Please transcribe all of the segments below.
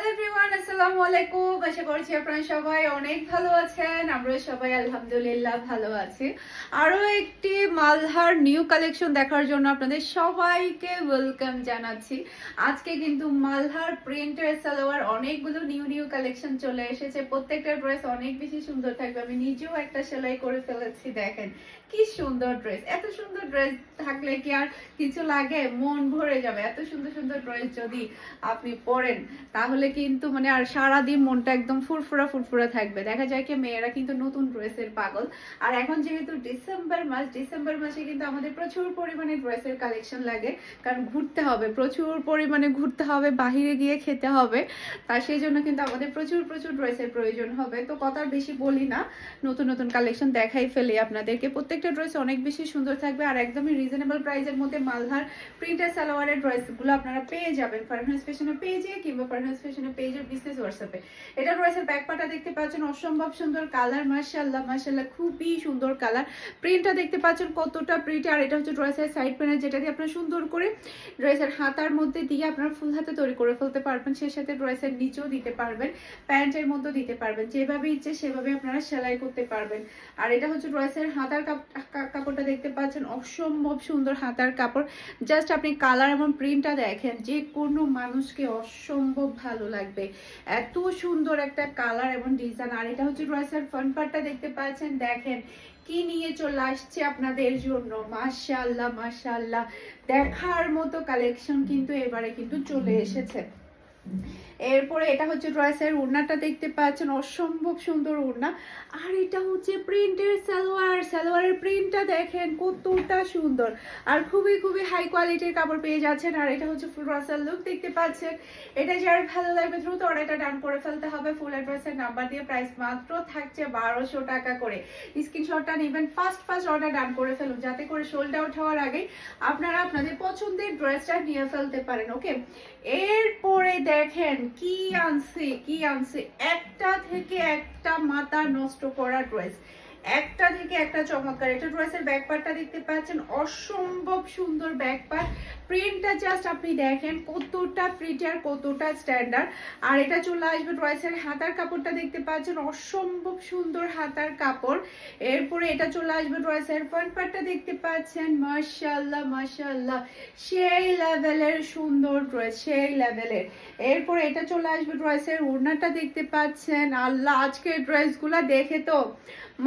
Hello everyone আসসালামু আলাইকুম আশা করছি আপনারা সবাই অনেক ভালো আছেন। আমরা সবাই আলহামদুলিল্লাহ ভালো আছি। আরও একটি মালহার নিউ কালেকশন দেখার জন্য আপনাদের সবাইকে ওয়েলকাম জানাচ্ছি। আজকে কিন্তু মালহার প্রিন্টের সালোয়ার অনেকগুলো নিউ নিউ কালেকশন চলে এসেছে। প্রত্যেকটা ড্রেস অনেক বেশি সুন্দর থাকবে। আমি নিজেও একটা সেলাই করে ফেলেছি, দেখেন। কি সুন্দর ড্রেস এত সুন্দর ড্রেস থাকলে কি আর কিছু লাগে? মন ভরে যাবে। এত সুন্দর সুন্দর ড্রেস যদি আপনি পরেন, তাহলে কিন্তু মানে আর সারাদিন মনটা একদম ফুরফুরা ফুরফুরা থাকবে। দেখা যায় কি মেয়েরা কিন্তু নতুন ড্রেসের পাগল। আর এখন যেহেতু ডিসেম্বর মাস, ডিসেম্বর মাসে কিন্তু আমাদের প্রচুর পরিমাণে ড্রেসের কালেকশন লাগে। কারণ ঘুরতে হবে, প্রচুর পরিমাণে ঘুরতে হবে, বাহিরে গিয়ে খেতে হবে। তার সেই জন্য কিন্তু আমাদের প্রচুর প্রচুর ড্রেসের প্রয়োজন হবে। তো কথা বেশি বলি না। নতুন নতুন কালেকশন দেখাই ফেলি আপনাদেরকে। প্রত্যেকটা ড্রেস অনেক বেশি সুন্দর থাকবে আর একদমই রিজনেবল প্রাইসের মধ্যে মালধার প্রিন্টার সালোয়ারের ড্রেসগুলো আপনারা পেয়ে যাবেন। ফারহাস পেয়ে পেজে কিংবা ফারহাস ফ্যাশনের পেজের বিজনেস হোয়াটসঅ্যাপে এটা ড্রেসের ব্যাকপাটা দেখতে পাচ্ছেন, অসম্ভব সুন্দর কালার মাশাআল্লাহ মাশাআল্লাহ, খুবই সুন্দর কালার প্রিন্টটা দেখতে পাচ্ছেন কতটা প্রিন্ট আর এটা হচ্ছে ড্রেসের সাইড প্যানেল যেটা দিয়ে আপনারা সুন্দর করে ড্রেসের হাতার মধ্যে দিয়ে আপনারা ফুল হাতে তৈরি করে ফেলতে পারবেন। সেই সাথে ড্রেসের নিচেও দিতে পারবেন প্যান্টের মধ্যেও দিতে পারবেন। যেভাবে ইচ্ছে সেভাবে আপনারা সেলাই করতে পারবেন। আর এটা হচ্ছে ড্রেসের হাতার কাপ- কাপড়টা দেখতে পাচ্ছেন, অসম্ভব সুন্দর হাতার কাপড়। জাস্ট আপনি কালার এবং প্রিন্টটা দেখেন যে কোনো মানুষকে অসম্ভব ভালো লাগবে। এত সুন্দর একটা কালার এবং ডিজাইন আর এটা হচ্ছে ড্রেসের ফ্রন্ট পার্টটা দেখতে পাচ্ছেন। দেখেন কি নিয়ে চলে আসছে আপনাদের জন্য। মাশাল্লাহ মাশাল্লাহ দেখার মতো কালেকশন কিন্তু এবারে কিন্তু চলে এসেছে। এরপরে এটা হচ্ছে ড্রেসের উড়নাটা দেখতে পাচ্ছেন, অসম্ভব সুন্দর উড়না। আর এটা হচ্ছে প্রিন্টের সালোয়ার, সালোয়ারের প্রিন্টটা দেখেন কতটা সুন্দর। আর খুবই খুবই হাই কোয়ালিটির কাপড় পেয়ে যাচ্ছেন। আর এটা হচ্ছে ফুল ড্রেসের লুক দেখতে পাচ্ছেন। এটা যার ভালো লাগবে দ্রুত অর্ডারটা ডান করে ফেলতে হবে। ফুল অ্যাড্রেসের নাম্বার দিয়ে প্রাইস মাত্র থাকছে বারোশো টাকা করে। স্ক্রিনশটটা নেবেন ফার্স্ট ফার্স্ট অর্ডার ডান করে ফেলুন, যাতে করে সোল্ড আউট হওয়ার আগে আপনারা আপনাদের পছন্দের ড্রেসটা নিয়ে ফেলতে পারেন ওকে এরপরে দেখেন কি আনছে কি আনছে? একটা থেকে একটা মাথা নষ্ট করা ড্রেস একটা থেকে একটা চমৎকার। এটা ড্রেসের ব্যাক পার্টটা দেখতে পাচ্ছেন, অসম্ভব সুন্দর ব্যাক পার্ট প্রিন্টটা জাস্ট আপনি দেখেন কতটা প্রিন্ট আর কতটা স্ট্যান্ডার্ড আর এটা চলে আসবে ড্রেসের হাতার কাপড়টা দেখতে পাচ্ছেন, অসম্ভব সুন্দর হাতার কাপড়। এরপরে এটা চলে আসবে ড্রেসের ফ্রন্ট পার্টটা দেখতে পাচ্ছেন, মাশাআল্লাহ মাশাআল্লাহ। সেই লেভেলের সুন্দর ড্রেস সেই লেভেলের এরপরে এটা চলে আসবে ড্রেসের ওড়নাটা দেখতে পাচ্ছেন। আল্লাহ, আজকের ড্রেসগুলা দেখে তো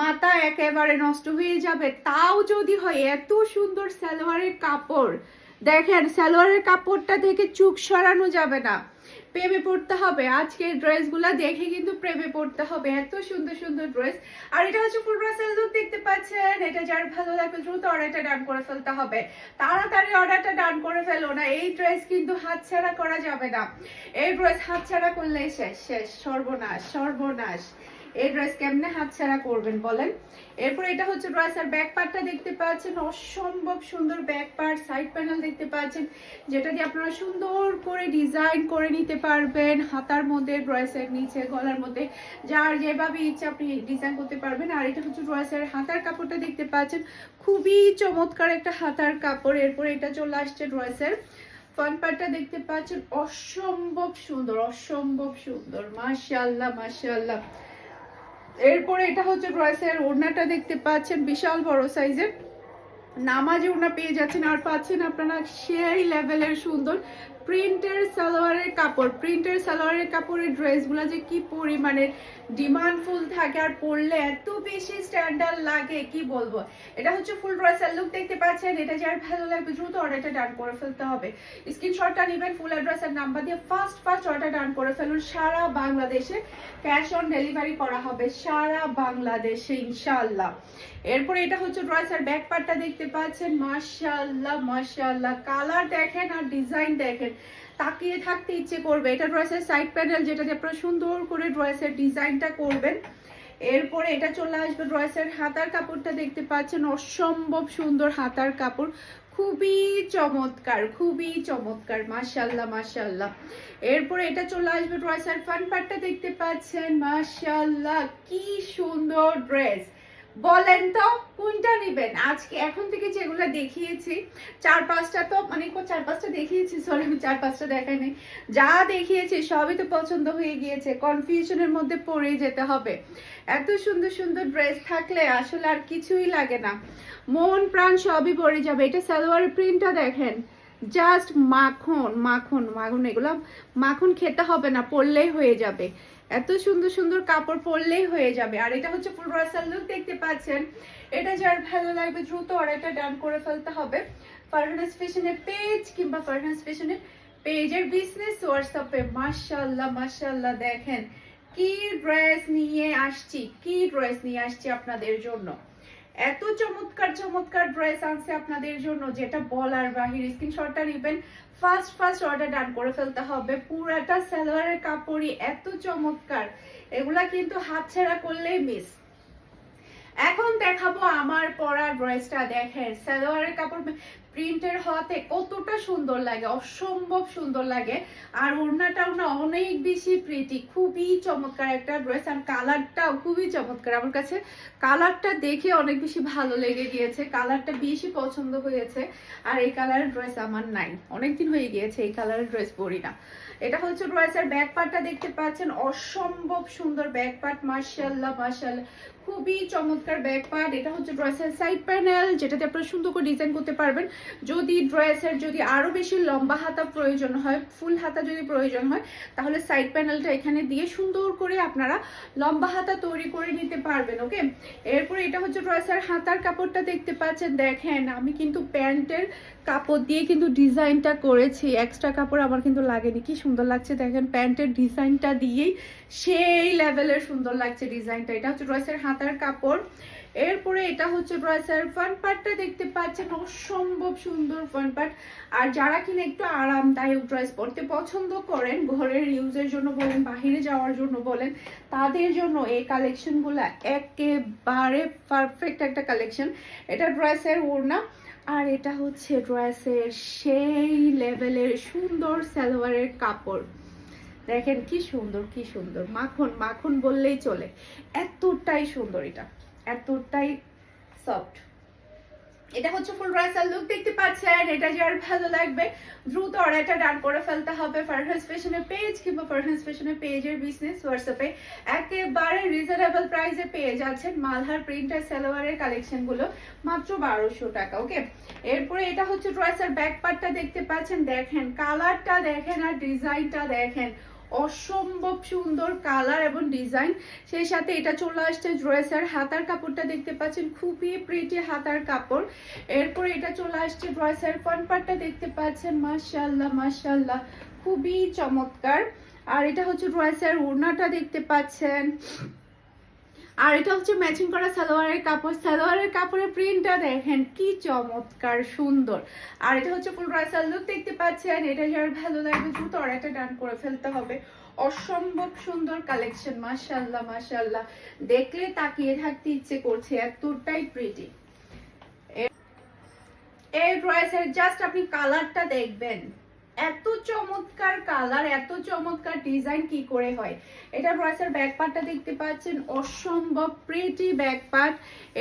মাথা একেবারে নষ্ট হয়ে যাবে। তাও যদি হয়, এত সুন্দর সালোয়ারের কাপড়। দেখেন, সালোয়ারের কাপড়টা থেকে চুক সরানো যাবে না। প্রেমে পড়তে হবে। আজকে ড্রেসগুলো দেখে কিন্তু প্রেমে পড়তে হবে। এত সুন্দর সুন্দর ড্রেস। আর এটা হচ্ছে ফুল ড্রেসের লুক, দেখতে পাচ্ছেন? এটা যার ভালো লাগবে, দ্রুত অর্ডারটা ডান করে ফেলতে হবে। তাড়াতাড়ি অর্ডারটা ডান করে ফেলো না। এই ড্রেস কিন্তু হাতছাড়া করা যাবে না। এই ড্রেস হাতছাড়া করলে শেষ শেষ, সর্বনাশ সর্বনাশ। এই ড্রেস কেমনে হাতছাড়া করবেন বলেন? এরপর এটা হচ্ছে ড্রেসের ব্যাক পার্টটা দেখতে পাচ্ছেন, অসম্ভব সুন্দর ব্যাক পার্ট সাইড প্যানেল দেখতে পাচ্ছেন, যেটা দিয়ে আপনারা সুন্দর করে ডিজাইন করে নিতে পারবেন, হাতার মধ্যে ড্রেসের নিচে, গলার মধ্যে, যার যেভাবে ইচ্ছে আপনি ডিজাইন করতে পারবেন। আর এটা হচ্ছে ড্রেসের হাতার কাপড়টা দেখতে পাচ্ছেন, খুবই চমৎকার একটা হাতার কাপড়। এরপর এটা চলে আসছে ড্রেসের ফ্রন্ট পার্টটা দেখতে পাচ্ছেন, অসম্ভব সুন্দর অসম্ভব সুন্দর, মাশাআল্লাহ মাশাআল্লাহ। এরপরে এটা হচ্ছে ড্রেসের ওড়নাটা দেখতে পাচ্ছেন, বিশাল বড় সাইজের। নামাজে ওড়না পেয়ে যাচ্ছেন, আর পাচ্ছেন আপনারা সেই লেভেলের সুন্দর প্রিন্টের সালোয়ারের কাপড় প্রিন্টের সালোয়ারের কাপড়ের ড্রেসগুলো যে কি পরিমাণের ডিমান্ডফুল থাকে আর পরলে এত বেশি স্ট্যান্ডার্ড লাগে, কি বলব? এটা হচ্ছে ফুল ড্রেসের লুক দেখতে পাচ্ছেন, এটা যার ভালো লাগবে, দ্রুত অর্ডারটা ডান করে ফেলতে হবে। স্ক্রিনশটটা নেবেন ফুল অ্যাড্রেসের নাম্বার দিয়ে ফার্স্ট ফার্স্ট অর্ডার ডান করে ফেলুন সারা বাংলাদেশে। ক্যাশ অন ডেলিভারি করা হবে সারা বাংলাদেশে, ইনশাআল্লাহ। এরপরে এটা হচ্ছে ড্রেসের ব্যাক পার্টটা দেখতে পাচ্ছেন, মাশাআল্লাহ মাশাআল্লাহ। কালার দেখেন আর ডিজাইন দেখেন। তাকিয়ে থাকতে ইচ্ছে করবে। এটা ড্রেসের সাইড প্যানেল যেটা দিয়ে আপনারা সুন্দর করে ড্রেসের ডিজাইনটা করবেন। এরপরে এটা চলে আসবে ড্রেসের হাতার কাপড়টা দেখতে পাচ্ছেন, অসম্ভব সুন্দর হাতার কাপড়। খুবই চমৎকার খুবই চমৎকার মাশাল্লাহ মাশাল্লাহ এরপরে এটা চলে আসবে ড্রেসের ফ্রন্ট পার্টটা দেখতে পাচ্ছেন মাশাল্লাহ কি সুন্দর ড্রেস বলেন তো, কোনটা নেবেন? আজকে এখন থেকে যেগুলো দেখিয়েছি, চার পাঁচটা তো মানে চার পাঁচটা দেখিয়েছি সরি আমি চার পাঁচটা দেখাই যা দেখিয়েছি সবই তো পছন্দ হয়ে গিয়েছে কনফিউশনের মধ্যে পড়ে যেতে হবে। এত সুন্দর সুন্দর ড্রেস থাকলে আসলে আর কিছুই লাগে না। মন প্রাণ সবই পড়ে যাবে। এটা সালোয়ার প্রিন্টটা দেখেন। জাস্ট মাখন মাখন মাখন এগুলো, মাখন খেতে হবে না পরলেই হয়ে যাবে। এত সুন্দর সুন্দর কাপড় পরলেই হয়ে যাবে। আর এটা হচ্ছে ফুল রাসাল লুক দেখতে পাচ্ছেন? এটা যার ভালো লাগবে, দ্রুত অর্ডারটা ডান করে ফেলতে হবে। ফারহানাস ফ্যাশনের পেজ কিংবা ফারহানাস ফ্যাশনের পেজের বিজনেস হোয়াটসঅ্যাপে মাশাল্লাহ মাশাল্লাহ দেখেন। কি ড্রেস নিয়ে আসছি, কি ড্রেস নিয়ে আসছি আপনাদের জন্য? এত চমৎকার চমৎকার ড্রেস আনছে আপনাদের জন্য, যেটা বলার বাহির। স্ক্রিনশটটা নেবেন ফার্স্ট ফার্স্ট অর্ডার ডান করে ফেলতে হবে। পুরাটা সালোয়ারের কাপড়ই এত চমৎকার। এগুলা কিন্তু হাত হাতছাড়া করলেই মিস এখন দেখাবো আমার পরা ড্রেসটা দেখেন, সালোয়ারের কাপড় প্রিন্টের হওয়াতে কতটা সুন্দর লাগে, অসম্ভব সুন্দর লাগে। আর ওড়নাটাও না অনেক বেশি প্রিটি খুবই চমৎকার একটা ড্রেস আর কালারটাও খুবই চমৎকার। আমার কাছে কালারটা দেখে অনেক বেশি ভালো লেগে গিয়েছে কালারটা বেশি পছন্দ হয়েছে। আর এই কালারের ড্রেস আমার নাই, অনেকদিন হয়ে গিয়েছে এই কালারের ড্রেস পরি না। এটা হচ্ছে ড্রেসের ব্যাক পার্টটা দেখতে পাচ্ছেন, অসম্ভব সুন্দর ব্যাক পার্ট মার্শাল্লাহ মার্শাল্লাহ খুবই চমৎকার ব্যাক পার্ট এটা হচ্ছে ড্রেসের সাইড প্যানেল যেটাতে আপনারা সুন্দর করে ডিজাইন করতে পারবেন। যদি ড্রেসের যদি আরও বেশি লম্বা হাতা প্রয়োজন হয় ফুল হাতা যদি প্রয়োজন হয়, তাহলে সাইড প্যানেলটা এখানে দিয়ে সুন্দর করে আপনারা লম্বা হাতা তৈরি করে নিতে পারবেন ওকে এরপরে এটা হচ্ছে ড্রেসের হাতার কাপড়টা দেখতে পাচ্ছেন। দেখেন, আমি কিন্তু প্যান্টের কাপড় দিয়ে কিন্তু ডিজাইনটা করেছি। এক্সট্রা কাপড় আমার কিন্তু লাগেনি। কি সুন্দর লাগছে দেখেন, প্যান্টের ডিজাইনটা দিয়েই সেই লেভেলের সুন্দর লাগছে ডিজাইনটা। এটা হচ্ছে ড্রেসের হাতার কাপড়। এরপরে এটা হচ্ছে ড্রেসের ফ্রন্ট পার্টটা দেখতে পাচ্ছেন, অসম্ভব সুন্দর ফ্রন্ট পার্ট আর যারা কিনা একটু আরামদায়ক ড্রেস পরতে পছন্দ করেন, ঘরের ইউজের জন্য বলেন, বাহিরে যাওয়ার জন্য বলেন, তাদের জন্য এই কালেকশনগুলো একেবারে পারফেক্ট একটা কালেকশন এটা ড্রেসের ওড়না। আর এটা হচ্ছে ড্রেসের সেই লেভেলের সুন্দর সালোয়ারের কাপড়। দেখেন কি সুন্দর কি সুন্দর। মাখন মাখন বললেই চলে। এতটাই সুন্দর এটা। এতটাই সফট এটা হচ্ছে ফুল রাইসাল লুক দেখতে পাচ্ছেন? এটা যার ভালো লাগবে। দ্রুত অর্ডারটা ডান করে ফেলতে হবে ফারহাস ফ্যাশনের পেজ কিংবা ফারহাস ফ্যাশনের পেজের বিজনেস হোয়াটসঅ্যাপে একেবারে রিজনেবল প্রাইসে পেয়ে যাচ্ছেন মালহার প্রিন্টার সালোয়ারের কালেকশনগুলো মাত্র বারোশো টাকা ওকে এরপরে এটা হচ্ছে ড্রেসের ব্যাক পার্টটা দেখতে পাচ্ছেন, দেখেন। কালারটা দেখেন আর ডিজাইনটা দেখেন। অসম্ভব সুন্দর কালার এবং ডিজাইন সেই সাথে এটা চলে আসছে ড্রেসের হাতার কাপড়টা দেখতে পাচ্ছেন, খুবই প্রিটি হাতার কাপড়। এরপর এটা চলে আসছে ড্রেসের কনপারটা দেখতে পাচ্ছেন মাশাল্লাহ মাশাল্লাহ খুবই চমৎকার। আর এটা হচ্ছে ড্রেসের ওড়নাটা দেখতে পাচ্ছেন। আর এটা হচ্ছে ম্যাচিং করা সালোয়ারের কাপড়। সালোয়ারের কাপড়ের প্রিন্টটা দেখেন, কি চমৎকার, সুন্দর। আর এটা হচ্ছে ফুল রাসাল লুক দেখতে পাচ্ছেন। এটা যার ভালো লাগবে দ্রুত অর্ডারটা ডান করে ফেলতে হবে। অসম্ভব সুন্দর কালেকশন মাশাল্লাহ মাশাল্লাহ দেখলে তাকিয়ে থাকতে ইচ্ছে করছে, এতটাই প্রিটি এই ড্রেসের জাস্ট আপনি কালারটা দেখবেন। এত চমৎকার কালার এত চমৎকার ডিজাইন কি করে হয়? এটা ড্রেসের ব্যাক পার্টটা দেখতে পাচ্ছেন, অসম্ভব প্রিটি ব্যাক পার্ট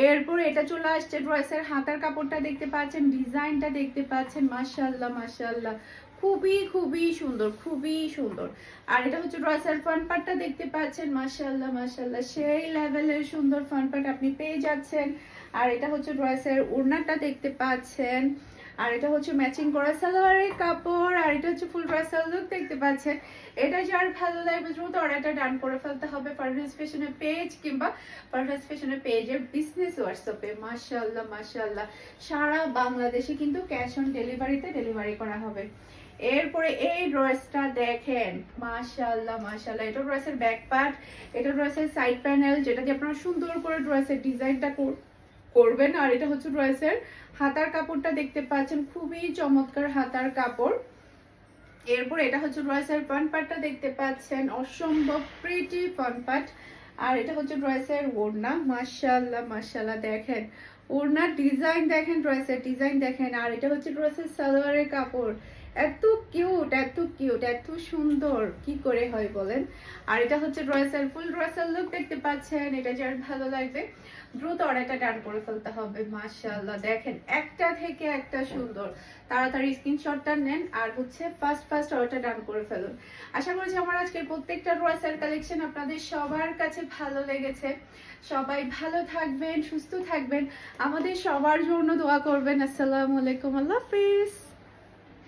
এরপর এটা চলে আসছে ড্রেসের হাতার কাপড়টা দেখতে পাচ্ছেন ডিজাইনটা দেখতে পাচ্ছেন মাশাল্লাহ মাশাল্লাহ খুবই খুবই সুন্দর খুবই সুন্দর। আর এটা হচ্ছে ড্রেসের ফ্রন্ট পার্টটা দেখতে পাচ্ছেন মাশাল্লাহ মাশাল্লাহ সেই লেভেলের সুন্দর ফ্রন্ট পার্ট আপনি পেয়ে যাচ্ছেন। আর এটা হচ্ছে ড্রেসের ওড়নাটা দেখতে পাচ্ছেন। আর এটা হচ্ছে ম্যাচিং করা সালোয়ারের কাপড়, আর এটা হচ্ছে ফুল ড্রেসের লুক দেখতে পাচ্ছেন। এটা যার ভালো লাগবে দ্রুত অর্ডারটা ডান করে ফেলতে হবে পারভেজ ফ্যাশনের পেজ কিংবা পারভেজ ফ্যাশনের পেজের বিজনেস হোয়াটসঅ্যাপে মাশাল্লাহ মাশাল্লাহ সারা বাংলাদেশে কিন্তু ক্যাশ অন ডেলিভারিতে ডেলিভারি করা হবে। এরপরে এই ড্রেসটা দেখেন। মাশাল্লাহ মাশাল্লাহ এটা ড্রেসের ব্যাক পার্ট এটা ড্রেসের সাইড প্যানেল যেটা দিয়ে আপনারা সুন্দর করে ড্রেসের ডিজাইনটা করবেন। আর এটা হচ্ছে ড্রেসের হাতার কাপড়টা দেখতে পাচ্ছেন, খুবই চমৎকার হাতার কাপড়। এরপর এটা হচ্ছে ড্রেসের ফ্রন্ট পার্টটা দেখতে পাচ্ছেন, অসম্ভব প্রিটি ফ্রন্ট পার্ট আর এটা হচ্ছে ড্রেসের ওড়না। মাশাল্লাহ মাশাল্লাহ দেখেন। ওড়নার ডিজাইন দেখেন ড্রেসের ডিজাইন দেখেন। আর এটা হচ্ছে ড্রেসের সালোয়ারের কাপড়। এত কিউট এত কিউট এত সুন্দর। কি করে হয় বলেন? আর এটা হচ্ছে ড্রেসের ফুল ড্রেসের লুক দেখতে পাচ্ছেন। এটা যার ভালো লাগবে। দ্রুত অর্ডারটা ডান করে ফেলতে হবে, মাশাআল্লাহ। দেখেন, একটা থেকে একটা সুন্দর। তাড়াতাড়ি স্ক্রিনশটটা নেন আর হচ্ছে ফার্স্ট ফার্স্ট অর্ডারটা ডান করে ফেলুন। আশা করছি আমার আজকের প্রত্যেকটা ড্রেসের কালেকশন আপনাদের সবার কাছে ভালো লেগেছে। সবাই ভালো থাকবেন, সুস্থ থাকবেন। আমাদের সবার জন্য দোয়া করবেন। আসসালামু আলাইকুম, আল্লাহ হাফিজ।